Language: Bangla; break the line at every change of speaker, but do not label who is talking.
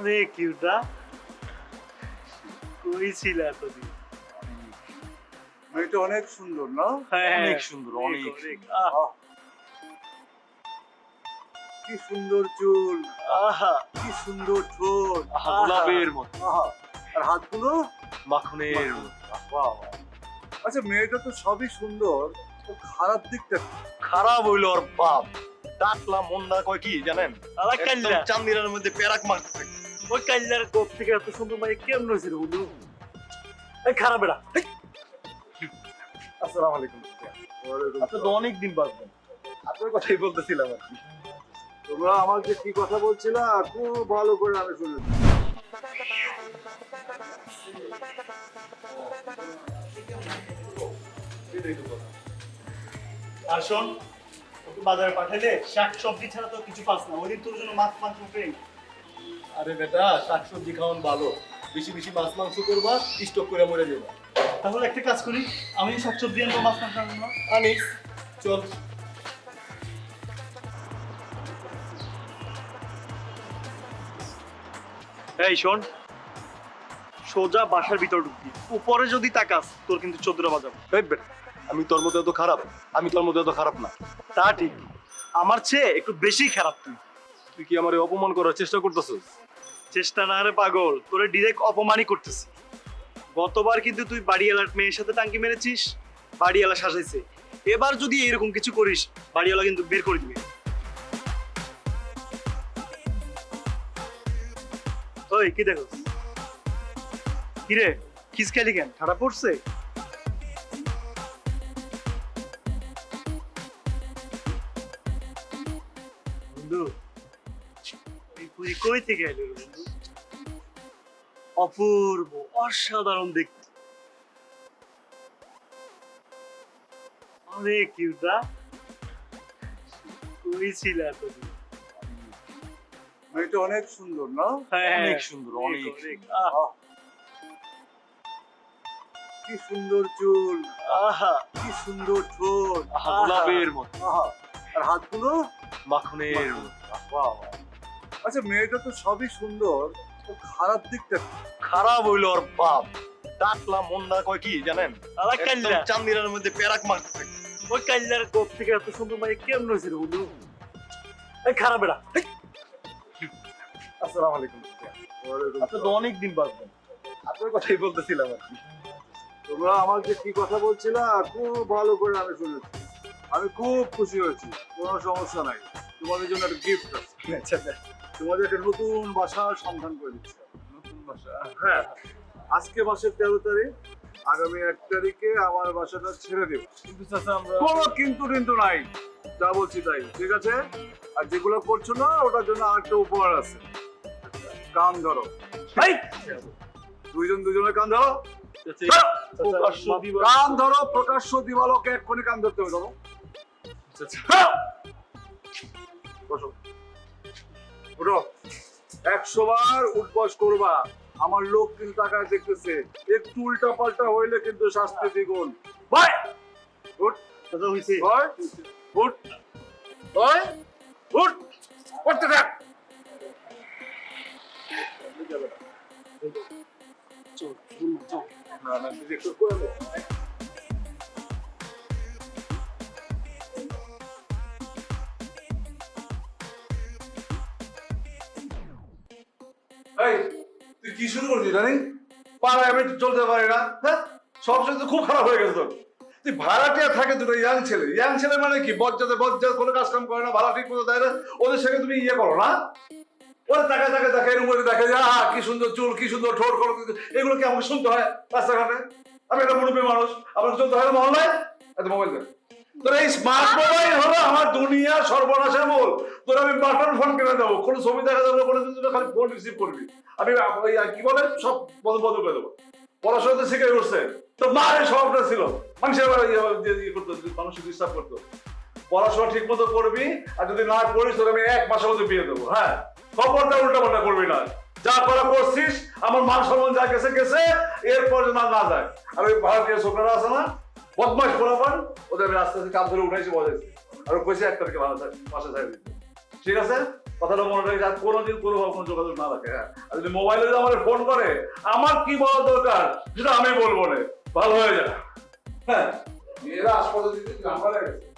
অরে কিউটা কই ছিল এতদিন।
মেয়েটা অনেক সুন্দর না?
হ্যাঁ
অনেক সুন্দর, অনেক
কি সুন্দর চুল।
আহা।
কি সুন্দর ঠোঁট।
গোলাপের মতো।
আর হাতগুলো?
মাখনের মতো।
বাহ, বাহ। আচ্ছা মেয়েটা তো সবই সুন্দর তো খারাপ দিকটা
খারাপ হইল ওর বাপ। ডাকলাম মন না কয় কি জানেন? চান্দিরার মধ্যে প্যারাক মারতে থাকে।
ওই কাল্লার গোপ থেকে এত সুন্দর মানে কেমন হয়েছে রে বন্ধু? এই খারাপ এরা।
আসসালামু আলাইকুম। আপনি তো অনেক দিন বাঁচবেন আপনার কথাই বলতেছিলাম আর কি।
তোমরা আমাকে কি কথা বলছিলা খুব ভালো করে আমি শুনেছি
আর শোন বাজারে পাঠাইলে শাক সবজি ছাড়া তো কিছু পাস না। ওই তোর জন্য মাছ মাংস পেয়ে
আরে বেটা শাকসবজি খাওয়ান ভালো। বেশি বেশি মাছ মাংস করবা স্টক করে মরে যাবা।
তাহলে একটা কাজ করি আমি শাক সবজি আনব মাছ মাংস আনব।
আনিস চল।
এই শোন সোজা বাসার ভিতর ঢুকবি। উপরে যদি তাকাস তোর কিন্তু চোদ্দটা বাজাবো।
এই বেটা আমি তোর মতো এত খারাপ আমি তোর মতো এত খারাপ না।
তা ঠিক আমার চেয়ে একটু বেশি খারাপ তুই।
তুই কি আমার অপমান করার চেষ্টা করতেছিস?
চেষ্টা না রে পাগল, তোরে ডিরেক্ট অপমানই করতেছি। গতবার কিন্তু তুই বাড়িওয়ালার মেয়ের সাথে টাঙ্কি মেরেছিস, বাড়িওয়ালা শাসাইছে এবার যদি এরকম কিছু করিস, বাড়িওয়ালা কিন্তু বের করে দিবে। ওই, কি দেখো? কিরে, কিস খেলি কেন? ঠাড়া পড়ছে? বন্ধু কই থেকে এলো? বন্ধু অপূর্ব অসাধারণ দেখতে। অনেক কিউটা কই ছিল এতদিন।
মেয়েটা অনেক সুন্দর না?
অনেক সুন্দর, অনেক
আহ,
আহ, কি সুন্দর চুল।
আহা।
কি সুন্দর ঠোঁট।
গোলাপের মতো।
আর হাতগুলো?
মাখনের মতো।
আচ্ছা মেয়েটা তো সবই সুন্দর। খারাপ দিকটা। কি?
খারাপ হইল ওর বাপ। ডাকলাম মন না কয় কি জানেন?
আলা কাল্লা
চান্দিরার মধ্যে প্যারাক মারতে থাকে।
ওই কাল্লার গোপ থেকে এত সুন্দর মানে কেমন হয়েছে রে বন্ধু? এই খারাপ এরা।
আসসালামু আলাইকুম। আপনি তো অনেক দিন বাঁচবেন আপনার কথাই বলতেছিলাম আর কি।
তোমরা আমাকে কি কথা বলছিলা খুব ভালো করে আমি শুনেছি। আমি খুব খুশি হয়েছি। কোনো সমস্যা নাই। তোমাদের জন্য একটা গিফট আছে।
আচ্ছা।
তোমাদের একটা নতুন বাসার সন্ধান করে দিচ্ছি।
নতুন বাসা?
হ্যাঁ আজকে মাসের তেরো তারিখ আগামী এক তারিখে আমার বাসাটা ছেড়ে দেবো।
কিন্তু চাচা আমরা
কোনো কিন্তু কিন্তু নাই যা বলছি তাই ঠিক আছে? আর যেগুলো করছ না ওটার জন্য আরেকটা উপহার আছে। কান ধরো।
এই!
দুইজন দুজনের কান ধরো!
প্রকাশ্য।
কান ধরো প্রকাশ্য দিবালোকে এক্ষুনি কান ধরতে হবে ধরো।
চাচা,
ধরো! বসো। উঠো একশো বার উঠবস করবা। আমার লোক কিন্তু তাকায় দেখতেছে একটু উল্টা পাল্টা হইলে কিন্তু শাস্তি দ্বিগুণ। ভাই উঠ। ভাই উঠ। ভাই উঠ। উঠতে থাক।
চল চল চল।
না না এই, তুই কি শুরু করছিস জানি পাড়ায় আমি চলতে পারি না হ্যাঁ? সব তো খুব খারাপ হয়ে গেছে তোর। তুই ভাড়াটিয়া থাকে দুটো ইয়াং ছেলে। ইয়াং ছেলে মানে কি? বজ্জাতে বজ্জাত কোনো কাজ কাম করে না ভাড়া ঠিক মতো দেয় না। ওদের সঙ্গে তুমি ইয়ে করো না? ওরা তাকে তাকে দেখে এর মধ্যে দেখে যে আহা কি সুন্দর চুল কি সুন্দর ঠোঁট করো এগুলো কি আমাকে শুনতে হয় রাস্তাঘাটে? আমি একটা মুরব্বী মানুষ আমার চলতে হয় মহল্লায়? এত মোবাইল দেন। এই স্মার্ট মোবাইল হলো আমার দুনিয়া তোর আমি বাটন ফোন কিনে দেবো ছবি দেখা যাবে কোনো কিছু খালি ফোন রিসিভ করবি। আমি কি বলে? সব করে দেবো। শিখে করছে তো স্বভাবটা ছিল, মানুষের ইয়ে- ইয়ে ইয়ে করতো ডিস্টার্ব করতো। পড়াশোনা ঠিক মতো করবি, আর যদি না করিস, তোর আমি এক মাসের মধ্যে বিয়ে দেবো হ্যাঁ? খবরটা উল্টা পাল্টা করবি না। যা করা করছিস, আমার মান সম্মান যা গেছে গেছে, এরপর আর না যায়। আর ওই ভারতীয় ছোকরা আছে না বদমাস বরাবর ওদের আমি রাস্তা কাম ধরে উঠাইছি বজাইছি আর কইছে, এক তারিখে ভালো থাকে থাকবি ঠিক আছে? কথাটা মনে রাখে কোনোদিন কোনো যোগাযোগ না রাখে হ্যাঁ? আর যদি মোবাইলে যদি আমার ফোন করে, আমার কি বলা দরকার? সেটা আমি বলব না। ভালো হয়ে যায় হ্যাঁ? মেয়েরা আসপাতাল দিতে লেগেছে